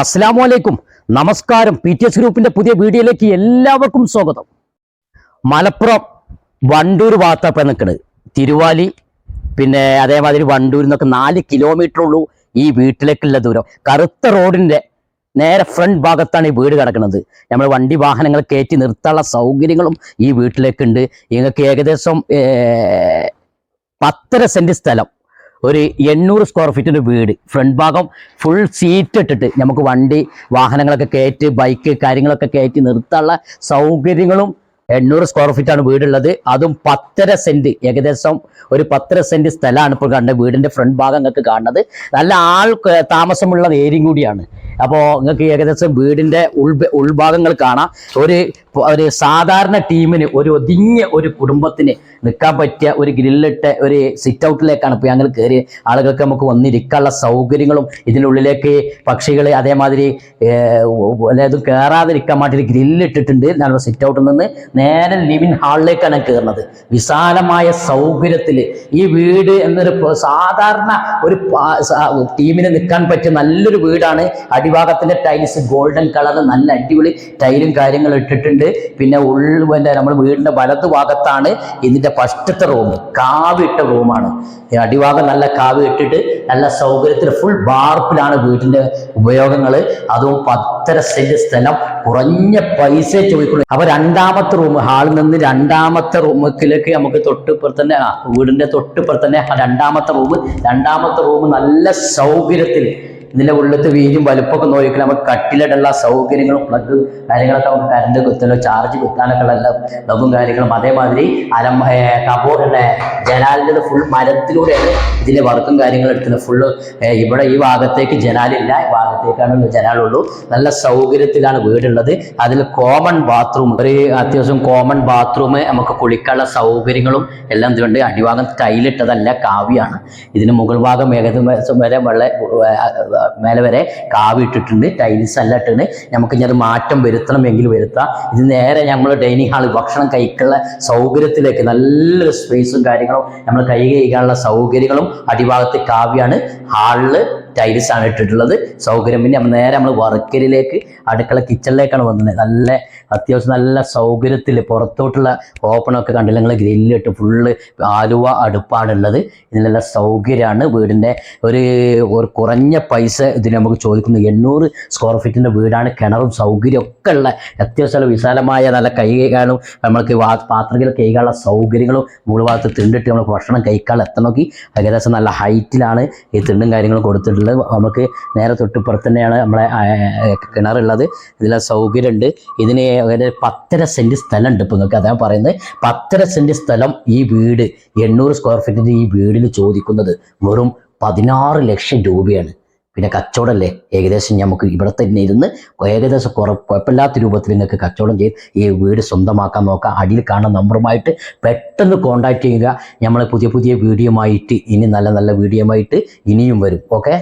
അസ്സാം വലൈക്കും നമസ്കാരം. പി ടി എസ് ഗ്രൂപ്പിന്റെ പുതിയ വീഡിയോയിലേക്ക് എല്ലാവർക്കും സ്വാഗതം. മലപ്പുറം വണ്ടൂർ ഭാഗത്താണ് നിൽക്കുന്നത് തിരുവാലി പിന്നെ അതേമാതിരി വണ്ടൂരിൽ നിന്നൊക്കെ നാല് കിലോമീറ്റർ ഉള്ളൂ ഈ വീട്ടിലേക്കുള്ള ദൂരം. കറുത്ത റോഡിന്റെ നേരെ ഫ്രണ്ട് ഭാഗത്താണ് ഈ വീട് കിടക്കുന്നത്. നമ്മൾ വണ്ടി വാഹനങ്ങൾ കയറ്റി നിർത്താനുള്ള സൗകര്യങ്ങളും ഈ വീട്ടിലേക്കുണ്ട്. ഞങ്ങൾക്ക് ഏകദേശം പത്തര സെന്റ് സ്ഥലം. ഒരു എണ്ണൂറ് സ്ക്വയർ ഫീറ്റിന്റെ വീട്. ഫ്രണ്ട് ഭാഗം ഫുൾ സീറ്റ് ഇട്ടിട്ട് നമുക്ക് വണ്ടി വാഹനങ്ങളൊക്കെ കയറ്റി ബൈക്ക് കാര്യങ്ങളൊക്കെ കയറ്റി നിർത്താനുള്ള സൗകര്യങ്ങളും എണ്ണൂറ് സ്ക്വയർ ഫീറ്റാണ് വീടുള്ളത്. അതും പത്തര സെന്റ് ഏകദേശം ഒരു പത്തര സെന്റ് സ്ഥലമാണ് ഇപ്പോൾ കാണുന്നത് വീടിന്റെ ഫ്രണ്ട് ഭാഗം നിങ്ങൾക്ക് കാണുന്നത്. നല്ല ആൾ താമസമുള്ള ഏരിയയും കൂടിയാണ്. അപ്പോൾ നിങ്ങൾക്ക് ഏകദേശം വീടിന്റെ ഉൾ ഉൾഭാഗങ്ങൾ കാണാം. ഒരു ഒരു സാധാരണ ടീമിന് ഒരു ഒതുങ്ങിയ ഒരു കുടുംബത്തിന് നിൽക്കാൻ പറ്റിയ ഒരു ഗ്രില്ലിട്ട ഒരു സിറ്റ് ഔട്ടിലേക്കാണ് ഇപ്പോൾ ഞങ്ങൾ കയറി ആളുകൾക്ക് നമുക്ക് വന്നിരിക്കാനുള്ള സൗകര്യങ്ങളും ഇതിനുള്ളിലേക്ക് പക്ഷികൾ അതേമാതിരി അതായത് കയറാതിരിക്കാൻ വേണ്ടി ഗ്രില്ലിട്ടിട്ടുണ്ട്. ഞങ്ങൾ സിറ്റ് ഔട്ടിൽ നിന്ന് നേരെ ലിവിൻ ഹാളിലേക്കാണ് കയറുന്നത് വിശാലമായ സൗകര്യത്തിൽ ഈ വീട് എന്നൊരു സാധാരണ ഒരു ടീമിന് നിൽക്കാൻ പറ്റിയ നല്ലൊരു വീടാണ്. അടിഭാഗത്തിന്റെ ടൈൽസ് ഗോൾഡൻ കളർ നല്ല അടിപൊളി ടൈലും കാര്യങ്ങളും ഇട്ടിട്ടുണ്ട്. പിന്നെ ഉൾ എന്റെ നമ്മൾ വീടിന്റെ വലത് ഭാഗത്താണ് ഇതിന്റെ ഫസ്റ്റത്തെ റൂം കാവിട്ട റൂമാണ് അടിഭാഗം നല്ല കാവ് ഇട്ടിട്ട് നല്ല സൗകര്യത്തിൽ ഫുൾ വാർപ്പിലാണ് വീടിന്റെ ഉപയോഗങ്ങൾ അതും പത്തര സെന്റ് സ്ഥലം. കുറഞ്ഞ പൈസ ചോദിക്കുള്ളൂ. അപ്പോൾ രണ്ടാമത്തെ റൂം ഹാളിൽ നിന്ന് രണ്ടാമത്തെ റൂമിലേക്ക് നമുക്ക് തൊട്ടിപ്പുറത്ത് തന്നെ വീടിന്റെ തൊട്ടിപ്പുറത്ത് തന്നെ രണ്ടാമത്തെ റൂം രണ്ടാമത്തെ റൂം നല്ല സൗകര്യത്തിൽ ഇതിന്റെ ഉള്ളിലത്തെ വീതിയും വലുപ്പമൊക്കെ നോക്കിയാൽ നമുക്ക് കട്ടിലിടുള്ള സൗകര്യങ്ങളും പ്ലഗ് കാര്യങ്ങളൊക്കെ നമുക്ക് കറണ്ട് കുത്തലോ ചാർജ് കുത്താനൊക്കെ ഉള്ള പ്ലഗും കാര്യങ്ങളും. അതേമാതിരി അലം കബോർഡിന്റെ ജനാലിന്റെ ഫുൾ മരത്തിലൂടെയാണ് ഇതിന്റെ വർക്കും കാര്യങ്ങളും എടുക്കുന്നത്. ഫുള്ള് ഇവിടെ ഈ ഭാഗത്തേക്ക് ജനാലില്ല. ഈ ഭാഗത്തേക്കാണ് ജനാലുള്ളൂ. നല്ല സൗകര്യത്തിലാണ് വീടുള്ളത്. അതിൽ കോമൺ ബാത്റൂം ഒരു അത്യാവശ്യം കോമൺ ബാത്റൂം നമുക്ക് കുളിക്കാനുള്ള സൗകര്യങ്ങളും എല്ലാം ഇതിലുണ്ട് അടിഭാഗം ടൈലിട്ടതല്ല കാവ്യാണ്. ഇതിന് മുകൾ ഭാഗം ഏകദേശം വരെ വെള്ള മേലെ വരെ കാവി ഇട്ടിട്ടുണ്ട് ടൈൽസ് എല്ലാം ഇട്ടിട്ടുണ്ട്. നമുക്ക് ഇനി അത് മാറ്റം വരുത്തണമെങ്കിൽ വരുത്താം. ഇത് നേരെ നമ്മൾ ഡൈനിങ് ഹാൾ ഭക്ഷണം കഴിക്കാനുള്ള സൗകര്യത്തിലേക്ക് നല്ലൊരു സ്പേസും കാര്യങ്ങളും നമ്മൾ കൈ കഴിക്കാനുള്ള സൗകര്യങ്ങളും അടിഭാഗത്ത് കാവ്യാണ്. ഹാളിൽ ടൈൽസ് ആണ് ഇട്ടിട്ടുള്ളത്. സൗകര്യം. പിന്നെ നമ്മൾ നേരെ നമ്മൾ വർക്കലിലേക്ക് അടുക്കള കിച്ചണിലേക്കാണ് വന്നത്. നല്ല അത്യാവശ്യം നല്ല സൗകര്യത്തിൽ പുറത്തോട്ടുള്ള ഓപ്പണൊക്കെ കണ്ടില്ല. നിങ്ങൾ ഗ്രില്ലിട്ട് ഫുള്ള് ആലുവ അടുപ്പാണുള്ളത് ഇതിനുള്ള സൗകര്യമാണ്. വീടിന്റെ ഒരു ഒരു കുറഞ്ഞ പൈസ ഇതിന് നമുക്ക് ചോദിക്കുന്നു. എണ്ണൂറ് സ്ക്വയർ ഫീറ്റിന്റെ വീടാണ്. കിണറും സൗകര്യം ഒക്കെ ഉള്ള അത്യാവശ്യം വിശാലമായ നല്ല കൈ കൈകാനും നമ്മൾക്ക് പാത്രങ്ങൾ കൈകാനുള്ള സൗകര്യങ്ങളും മുകൾ ഭാഗത്ത് തിണ്ടിട്ട് നമ്മൾ ഭക്ഷണം കഴിക്കാൻ എത്തണമെങ്കിൽ ഏകദേശം നല്ല ഹൈറ്റിലാണ് ഈ തിണ്ടും കാര്യങ്ങളും കൊടുത്തിട്ടുള്ളത്. നമുക്ക് നേരെ തൊട്ടിപ്പുറത്ത് തന്നെയാണ് നമ്മളെ കിണറുള്ളത്. ഇതിലെ സൗകര്യമുണ്ട്. ഇതിന് പത്തര സെന്റ് സ്ഥലമുണ്ട് ഇപ്പോൾ നിങ്ങൾക്ക് അതാണ് പറയുന്നത്. പത്തര സെന്റ് സ്ഥലം ഈ വീട് എണ്ണൂറ് സ്ക്വയർ ഫീറ്റിന്റെ ഈ വീടിന് ചോദിക്കുന്നത് വെറും പതിനാറ് ലക്ഷം രൂപയാണ്. പിന്നെ കച്ചവടമല്ലേ? ഏകദേശം നമുക്ക് ഇവിടെ തന്നെ ഇരുന്ന് ഏകദേശം കുറ കുഴപ്പമില്ലാത്ത രൂപത്തിൽ നിങ്ങൾക്ക് കച്ചവടം ചെയ്ത് ഈ വീട് സ്വന്തമാക്കാൻ നോക്കാം. അടിയിൽ കാണുന്ന നമ്പറുമായിട്ട് പെട്ടെന്ന് കോൺടാക്ട് ചെയ്യുക. നമ്മൾ പുതിയ പുതിയ വീഡിയോ ആയിട്ട് ഇനി നല്ല നല്ല വീഡിയോ ആയിട്ട് ഇനിയും വരും. ഓക്കെ